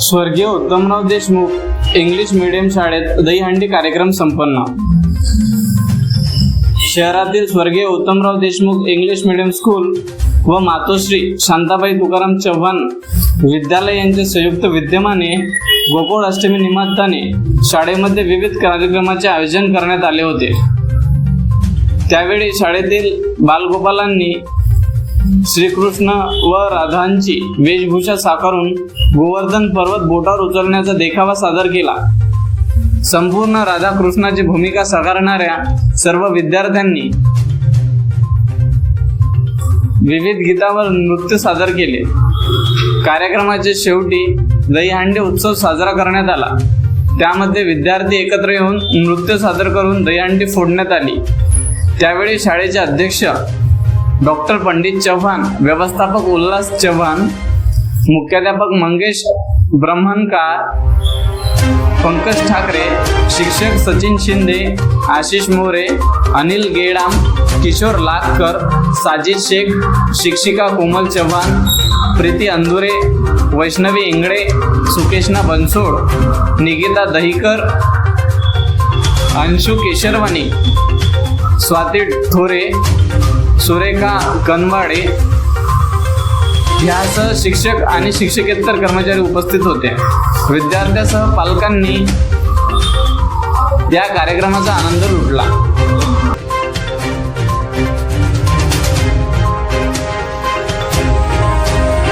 स्वर्गीय Uttamrao Deshmukh English medium शाळेत दहीहंडी कार्यक्रम संपन्न. शहरातील स्वर्गीय Uttamrao Deshmukh English medium school व मातोश्री शांताबाई तुकाराम चव्हाण विद्यालय यांच्या संयुक्त विद्यमाने गोकुळ अष्टमी निमित्ताने शाळेमध्ये विविध कार्यक्रमाचे आयोजन करण्यात आले होते. त्यावेळी शाळेतील बालगोपालांनी श्रीकृष्ण व राधांची वेशभूषा साकारून गोवर्धन पर्वत बोटावर उचलण्याचा देखावा सादर केला. संपूर्ण राधाकृष्णाची भूमिका साकारणाऱ्या सर्व विद्यार्थ्यांनी विविध गीतावर नृत्य सादर केले. कार्यक्रमाच्या शेवटी दहीहंडी उत्सव साजरा करण्यात आला. त्यामध्ये विद्यार्थी एकत्र येऊन नृत्य सादर करून दहीहंडी फोडण्यात आली. त्यावेळी शाळेचे अध्यक्ष डॉक्टर पंडित चव्हाण व्यवस्थापक उल्हास चव्हाण मुख्याध्यापक मंगेश ब्रह्मणकार पंकज ठाकरे शिक्षक सचिन शिंदे आशिष मोरे अनिल गेडाम किशोर लाखकर साजिद शेख शिक्षिका कोमल चव्हाण प्रीती अंदुरे वैष्णवी इंगळे सुकेशना बनसोड निकिता दहीकर अंशू केशरवानी स्वाती थोरे सुरेखा कनवाडे यासह शिक्षक आणि शिक्षकेतर कर्मचारी उपस्थित होते. विद्यार्थ्यासह पालकांनी या कार्यक्रमाचा आनंद लुटला.